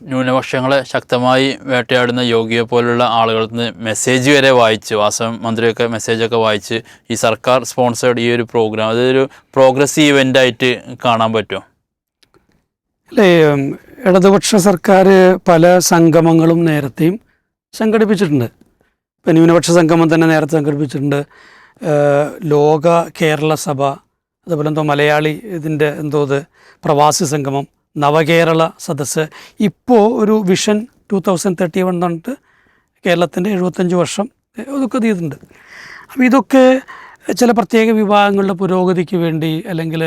ന്യൂനപക്ഷങ്ങളെ ശക്തമായി വേട്ടയാടുന്ന യോഗിയെ പോലുള്ള ആളുകളിൽ നിന്ന് മെസ്സേജ് വരെ വായിച്ച് വാസം മന്ത്രിയൊക്കെ മെസ്സേജൊക്കെ വായിച്ച് ഈ സർക്കാർ സ്പോൺസേഡ് ഈ ഒരു പ്രോഗ്രാം അതൊരു പ്രോഗ്രസീവ് ഇവന്റ് ആയിട്ട് കാണാൻ പറ്റുമോ? അല്ലേ ഇടതുപക്ഷ സർക്കാർ പല സംഗമങ്ങളും നേരത്തെയും സംഘടിപ്പിച്ചിട്ടുണ്ട്. ഇപ്പം ന്യൂനപക്ഷ സംഗമം തന്നെ നേരത്തെ സംഘടിപ്പിച്ചിട്ടുണ്ട്. ലോക കേരള സഭ അതുപോലെ എന്തോ മലയാളി ഇതിന്റെ എന്തോ ഇത് പ്രവാസി സംഗമം നവകേരള സദസ്സ്. ഇപ്പോൾ ഒരു vision two thousand thirty one പറഞ്ഞിട്ട് കേരളത്തിന്റെ എഴുപത്തഞ്ച് വർഷം ഇതൊക്കെ ചെയ്തിട്ടുണ്ട്. അപ്പോൾ ഇതൊക്കെ ചില പ്രത്യേക വിഭാഗങ്ങളുടെ പുരോഗതിക്ക് വേണ്ടി അല്ലെങ്കിൽ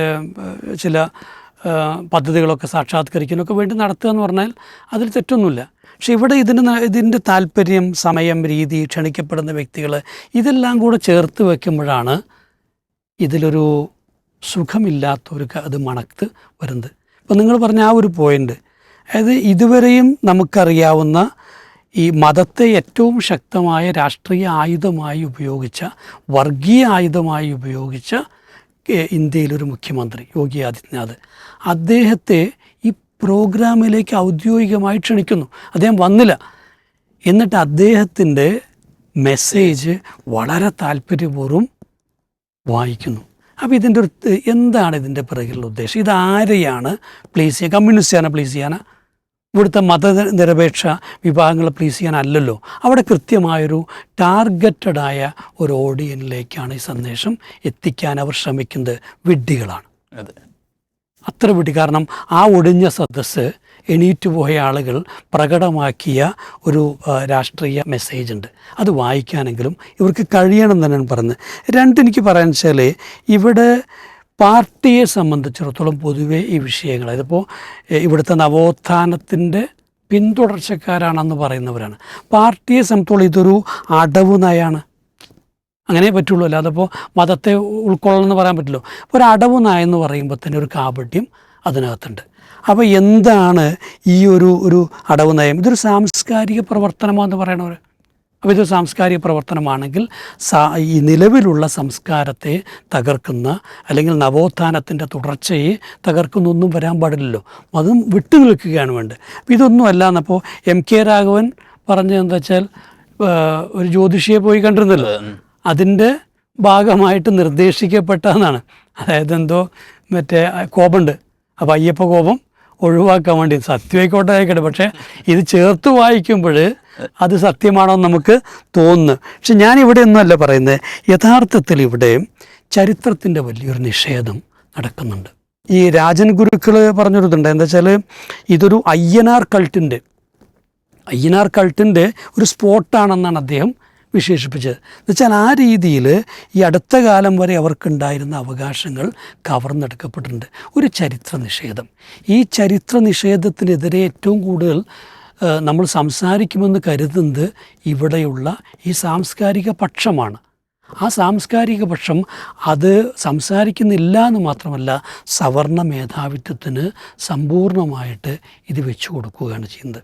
ചില പദ്ധതികളൊക്കെ സാക്ഷാത്കരിക്കാനൊക്കെ വേണ്ടി നടത്തുക എന്ന് പറഞ്ഞാൽ അതിൽ തെറ്റൊന്നുമില്ല. പക്ഷേ ഇവിടെ ഇതിന് ഇതിന്റെ താല്പര്യം സമയം രീതി ക്ഷണിക്കപ്പെടുന്ന വ്യക്തികൾ ഇതെല്ലാം കൂടെ ചേർത്ത് വയ്ക്കുമ്പോഴാണ് ഇതിലൊരു സുഖമില്ലാത്തൊരു അത് മണത്ത് വരുന്നത്. ഇപ്പം നിങ്ങൾ പറഞ്ഞ ആ ഒരു പോയിന്റ് അതായത് ഇതുവരെയും നമുക്കറിയാവുന്ന ഈ മതത്തെ ഏറ്റവും ശക്തമായ രാഷ്ട്രീയ ആയുധമായി ഉപയോഗിച്ച വർഗീയ ആയുധമായി ഉപയോഗിച്ച ഇന്ത്യയിലൊരു മുഖ്യമന്ത്രി യോഗി ആദിത്യനാഥ്. അദ്ദേഹത്തെ ഈ പ്രോഗ്രാമിലേക്ക് ഔദ്യോഗികമായി ക്ഷണിക്കുന്നു. അദ്ദേഹം വന്നില്ല. എന്നിട്ട് അദ്ദേഹത്തിന്റെ മെസ്സേജ് വളരെ താല്പര്യപൂർവം വായിക്കുന്നു. അപ്പോൾ ഇതിന്റെ ഒരു എന്താണ് ഇതിന്റെ പിറകിലുള്ള ഉദ്ദേശം? ഇതാരെയാണ് പ്ലീസ് ചെയ്യുക കമ്മ്യൂണിസ്റ്റാണ് പ്ലീസ് ചെയ്യാനാ ഇവിടുത്തെ മതനിരപേക്ഷ വിഭാഗങ്ങളെ പ്ലീസ് ചെയ്യാനല്ലല്ലോ. അവിടെ കൃത്യമായൊരു ടാർഗറ്റഡായ ഒരു ഓഡിയനിലേക്കാണ് ഈ സന്ദേശം എത്തിക്കാൻ അവർ ശ്രമിക്കുന്നത്. വിഡ്ഢികളാണ്. അത്ര വിഡ്ഢി. കാരണം ആ ഒടിഞ്ഞ സദസ്സ് എണീറ്റ് പോയ ആളുകൾ പ്രകടമാക്കിയ ഒരു രാഷ്ട്രീയ മെസ്സേജ് ഉണ്ട്. അത് വായിക്കാനെങ്കിലും ഇവർക്ക് കഴിയണം ഞാൻ പറഞ്ഞത് രണ്ട് എനിക്ക് പറയാൻ വെച്ചാൽ ഇവിടെ പാർട്ടിയെ സംബന്ധിച്ചിടത്തോളം പൊതുവേ ഈ വിഷയങ്ങൾ അതിപ്പോൾ ഇവിടുത്തെ നവോത്ഥാനത്തിന്റെ പിന്തുടർച്ചക്കാരാണെന്ന് പറയുന്നവരാണ്. പാർട്ടിയെ സംബന്ധിച്ചോളം ഇതൊരു അടവ് നയാണ് അങ്ങനെ പറ്റുള്ളൂ. അല്ലാതെ ഇപ്പോൾ മതത്തെ ഉൾക്കൊള്ളണമെന്ന് പറയാൻ പറ്റില്ലോ. ഒരു അടവ് എന്ന് പറയുമ്പോൾ തന്നെ ഒരു കാപട്യം അതിനകത്തുണ്ട്. അപ്പോൾ എന്താണ് ഈ ഒരു ഒരു അടവ് നയം? ഇതൊരു സാംസ്കാരിക പ്രവർത്തനമാണെന്ന് പറയണവർ അപ്പോൾ ഇതൊരു സാംസ്കാരിക പ്രവർത്തനമാണെങ്കിൽ ഈ നിലവിലുള്ള സംസ്കാരത്തെ തകർക്കുന്ന അല്ലെങ്കിൽ നവോത്ഥാനത്തിന്റെ തുടർച്ചയെ തകർക്കുന്ന ഒന്നും വരാൻ പാടില്ലല്ലോ. അതും വിട്ടു നിൽക്കുകയാണ് വേണ്ടത്. അപ്പോൾ ഇതൊന്നും അല്ല എന്നപ്പോൾ എം കെ രാഘവൻ പറഞ്ഞതെന്ന് വെച്ചാൽ ഒരു ജ്യോതിഷിയെ പോയി കണ്ടിരുന്നല്ലോ. അതിന്റെ ഭാഗമായിട്ട് നിർദ്ദേശിക്കപ്പെട്ടതെന്നാണ് അതായത് എന്തോ മറ്റേ കോപമുണ്ട്. അപ്പോൾ അയ്യപ്പ കോപം ഒഴിവാക്കാൻ വേണ്ടി സത്യമായിക്കോട്ടെ ആയിക്കോട്ടെ പക്ഷേ ഇത് ചേർത്ത് വായിക്കുമ്പോൾ അത് സത്യമാണോ നമുക്ക് തോന്നുന്നു. പക്ഷെ ഞാൻ ഇവിടെ ഒന്നുമല്ല പറയുന്നത് യഥാർത്ഥത്തിൽ ഇവിടെ ചരിത്രത്തിന്റെ വലിയൊരു നിഷേധം നടക്കുന്നുണ്ട്. ഈ രാജൻ ഗുരുക്കൾ പറഞ്ഞൊരിതുണ്ട് എന്താ വെച്ചാൽ ഇതൊരു അയ്യനാർ കൾട്ടിന്റെ അയ്യനാർ കൾട്ടിന്റെ ഒരു സ്പോട്ടാണെന്നാണ് അദ്ദേഹം വിശേഷിപ്പിച്ചത്. എന്നുവെച്ചാൽ ആ രീതിയിൽ ഈ അടുത്ത കാലം വരെ അവർക്കുണ്ടായിരുന്ന അവകാശങ്ങൾ കവർന്നെടുക്കപ്പെട്ടിട്ടുണ്ട്. ഒരു ചരിത്ര നിഷേധം ഈ ചരിത്ര നിഷേധത്തിനെതിരെ ഏറ്റവും കൂടുതൽ നമ്മൾ സംസാരിക്കുമെന്ന് കരുതുന്നത് ഇവിടെയുള്ള ഈ സാംസ്കാരിക പക്ഷമാണ്. ആ സാംസ്കാരിക പക്ഷം അത് സംസാരിക്കുന്നില്ല എന്ന് മാത്രമല്ല സവർണ മേധാവിത്വത്തിന് സമ്പൂർണമായിട്ട് ഇത് വെച്ചു കൊടുക്കുകയാണ് ചെയ്യുന്നത്.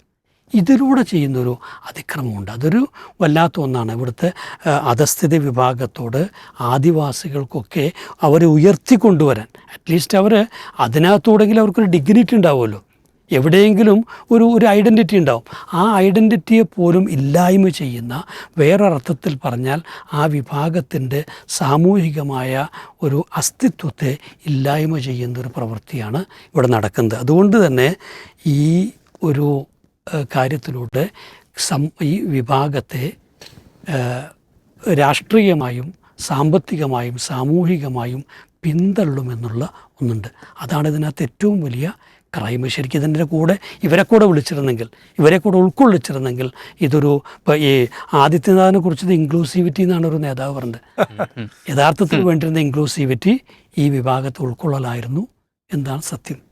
ഇതിലൂടെ ചെയ്യുന്നൊരു അതിക്രമമുണ്ട്. അതൊരു വല്ലാത്ത ഒന്നാണ്. ഇവിടുത്തെ അധസ്ഥിതി വിഭാഗത്തോട് ആദിവാസികൾക്കൊക്കെ അവരെ ഉയർത്തിക്കൊണ്ടുവരാൻ. അറ്റ്ലീസ്റ്റ് അവർ അതിനകത്തൂടെങ്കിലും അവർക്കൊരു ഡിഗ്നിറ്റി ഉണ്ടാവുമല്ലോ. എവിടെയെങ്കിലും ഒരു ഒരു ഐഡന്റിറ്റി ഉണ്ടാവും. ആ ഐഡന്റിറ്റിയെ പോലും ഇല്ലായ്മ ചെയ്യുന്ന വേറൊരർത്ഥത്തിൽ പറഞ്ഞാൽ ആ വിഭാഗത്തിന്റെ സാമൂഹികമായ ഒരു അസ്തിത്വത്തെ ഇല്ലായ്മ ചെയ്യുന്ന ഒരു പ്രവൃത്തിയാണ് ഇവിടെ നടക്കുന്നത്. അതുകൊണ്ട് തന്നെ ഈ ഒരു കാര്യത്തിലൂടെ സം ഈ വിഭാഗത്തെ രാഷ്ട്രീയമായും സാമ്പത്തികമായും സാമൂഹികമായും പിന്തള്ളുമെന്നുള്ള ഒന്നുണ്ട്. അതാണ് ഇതിനകത്ത് ഏറ്റവും വലിയ ക്രൈം ശരിക്കും ഇതിന്റെ കൂടെ ഇവരെ കൂടെ വിളിച്ചിരുന്നെങ്കിൽ ഇവരെ കൂടെ ഉൾക്കൊള്ളിച്ചിരുന്നെങ്കിൽ ഇതൊരു ഇപ്പോൾ ഈ ആദിത്യനാഥിനെ കുറിച്ചത് ഇൻക്ലൂസിവിറ്റി എന്നാണ് ഒരു നേതാവ് പറഞ്ഞത്. യഥാർത്ഥത്തിൽ വേണ്ടിയിരുന്ന ഇൻക്ലൂസിവിറ്റി ഈ വിഭാഗത്തെ ഉൾക്കൊള്ളലായിരുന്നു എന്താണ് സത്യം.